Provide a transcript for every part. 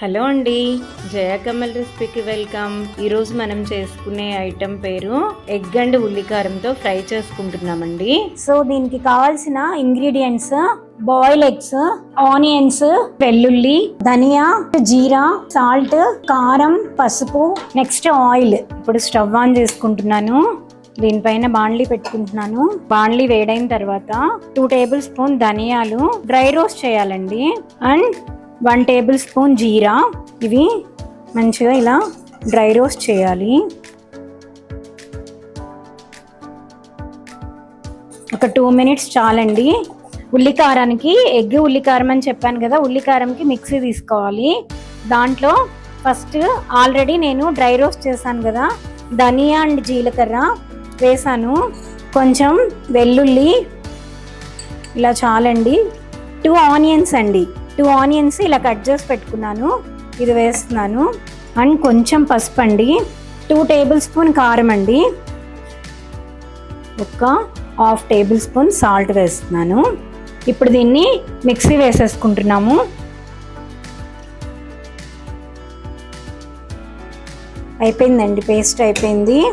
Hello అండి. జయా కమల్ రెసిపీకి welcome. ఈరోజు మనం చేసుకునే ఐటెం పేరు ఎగ్ అండ్ ఉల్లికారంతో ఫ్రై చేసుకుంటున్నామండి. సో దీనికి కావాల్సిన ఇంగ్రీడియంట్స్ బాయిల్ ఎగ్స్ ఆనియన్స్ వెల్లుల్లి ధనియా జీరా సాల్ట్ కారం పసుపు నెక్స్ట్ ఆయిల్. ఇప్పుడు స్టవ్ ఆన్ చేసుకుంటున్నాను. దీనిపైన బాండ్లీ పెట్టుకుంటున్నాను. బాండ్లీ వేడైన తర్వాత టూ టేబుల్ స్పూన్ ధనియాలు. డ్రై రోస్ట్ చేయాలండి. అండ్ వన్ టేబుల్ స్పూన్ జీరా. ఇవి మంచిగా ఇలా డ్రై రోస్ట్ చేయాలి. ఒక టూ మినిట్స్ చాలండి. ఉల్లికారానికి ఎగ్ ఉల్లికారం అని చెప్పాను కదా ఉల్లికారంకి మిక్సీ తీసుకోవాలి. దాంట్లో ఫస్ట్ ఆల్రెడీ నేను డ్రై రోస్ట్ చేశాను కదా ధనియా అండ్ జీలకర్ర వేసాను కొంచెం వెల్లుల్లి ఇలా చాలండి. టూ ఆనియన్స్ అండి. టూ ఆనియన్స్ ఇలా కట్ చేసి పెట్టుకున్నాను. ఇది వేస్తున్నాను. అండ్ కొంచెం పసుపు అండి. టూ టేబుల్ స్పూన్ కారం అండి. ఒక హాఫ్ టేబుల్ స్పూన్ సాల్ట్ వేస్తున్నాను. ఇప్పుడు దీన్ని మిక్సీ వేసేసుకుంటున్నాము. అయిపోయిందండి పేస్ట్ అయిపోయింది.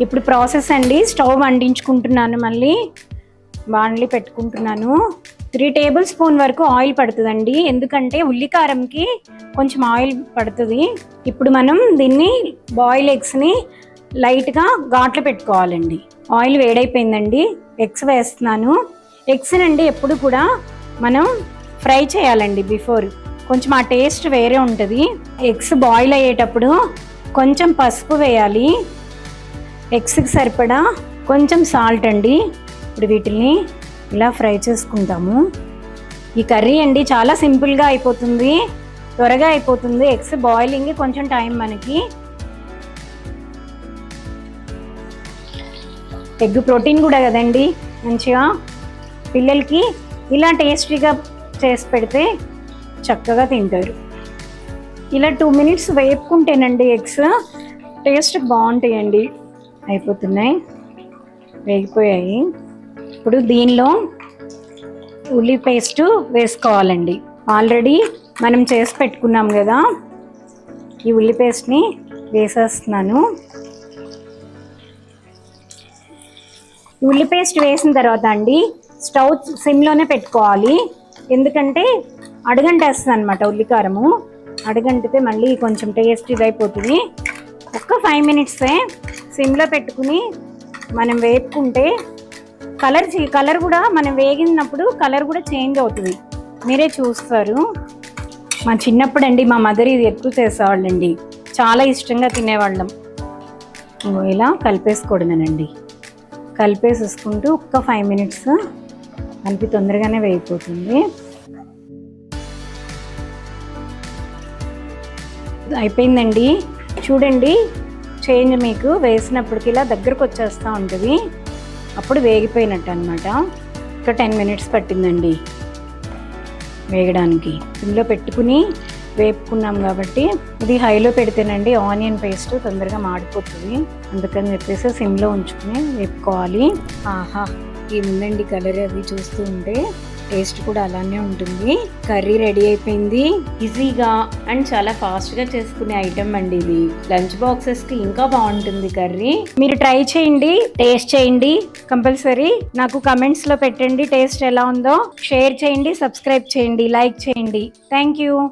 ఇప్పుడు ప్రాసెస్ అండి. స్టవ్ వండించుకుంటున్నాను మళ్ళీ. బాండ్లీ పెట్టుకుంటున్నాను. త్రీ టేబుల్ స్పూన్ వరకు ఆయిల్ పడుతుందండి. ఎందుకంటే ఉల్లికారంకి కొంచెం ఆయిల్ పడుతుంది. ఇప్పుడు మనం దీన్ని బాయిల్ ఎగ్స్ని లైట్గా ఘాట్లు పెట్టుకోవాలండి. ఆయిల్ వేడైపోయిందండి. ఎగ్స్ వేస్తున్నాను. ఎగ్స్ నండి ఎప్పుడు కూడా మనం ఫ్రై చేయాలండి బిఫోర్. కొంచెం ఆ టేస్ట్ వేరే ఉంటుంది. ఎగ్స్ బాయిల్ అయ్యేటప్పుడు కొంచెం పసుపు వేయాలి. ఎగ్స్కి సరిపడా కొంచెం సాల్ట్ అండి. ఇప్పుడు వీటిని ఇలా ఫ్రై చేసుకుంటాము. ఈ కర్రీ అండి చాలా సింపుల్గా అయిపోతుంది. త్వరగా అయిపోతుంది. ఎగ్స్ బాయిలింగ్ కొంచెం టైం మనకి. ఎగ్ ప్రోటీన్ కూడా కదండి మంచిగా. పిల్లలకి ఇలా టేస్టీగా చేసి పెడితే చక్కగా తింటారు. ఇలా టూ మినిట్స్ వేపుకుంటేనండి ఎగ్స్. టేస్ట్ బాగుంటాయండి. అయిపోతున్నాయి. వేగిపోయాయి. ఇప్పుడు దీనిలో ఉల్లి పేస్ట్ వేసుకోవాలండి. ఆల్రెడీ మనం చేసి పెట్టుకున్నాం కదా. ఈ ఉల్లి పేస్ట్ని వేసేస్తున్నాను. ఉల్లి పేస్ట్ వేసిన తర్వాత అండి స్టవ్ సిమ్లోనే పెట్టుకోవాలి. ఎందుకంటే అడగంటేస్తుంది అనమాట ఉల్లికారము అడగంటితే మళ్ళీ కొంచెం టేస్ట్ ఇదైపోతుంది ఒక్క ఫైవ్ మినిట్సే సిమ్లో పెట్టుకుని మనం వేపుకుంటే కలర్ కలర్ కూడా మనం వేగినప్పుడు కలర్ కూడా చేంజ్ అవుతుంది. మీరే చూస్తారు. మా చిన్నప్పుడు అండి మా మదర్ ఇది ఎక్కువ చేసేవాళ్ళండి. చాలా ఇష్టంగా తినేవాళ్ళం. ఇలా కలిపేసుకోవడమేనండి కలిపేసేసుకుంటూ ఒక్క ఫైవ్ మినిట్స్ కలిపి తొందరగానే వేగిపోతుంది. అయిపోయిందండి. చూడండి చేంజ్ మీకు వేసినప్పటికి ఇలా దగ్గరకు వచ్చేస్తూ ఉంటుంది. అప్పుడు వేగిపోయినట్టు అనమాట ఇంకా టెన్ మినిట్స్ పట్టిందండి వేగడానికి. ఇందులో పెట్టుకుని వేపుకున్నాం కాబట్టి ఇది హైలో పెడితేనండి ఆనియన్ పేస్ట్ తొందరగా మాడిపోతుంది. అందుకని చెప్పేసి సిమ్లో ఉంచుకుని వేపుకోవాలి. ఆహా ఈ ఉందండి కలర్ అవి చూస్తూ ఉంటే టేస్ట్ కూడా అలానే ఉంటుంది. కర్రీ రెడీ అయిపోయింది. ఈజీగా అండ్ చాలా ఫాస్ట్గా చేసుకునే ఐటమ్ అండి ఇది. లంచ్ బాక్సెస్కి ఇంకా బాగుంటుంది కర్రీ. మీరు ట్రై చేయండి టేస్ట్ చేయండి కంపల్సరీ. నాకు కమెంట్స్లో పెట్టండి టేస్ట్ ఎలా ఉందో. షేర్ చేయండి సబ్స్క్రైబ్ చేయండి లైక్ చేయండి. Thank you.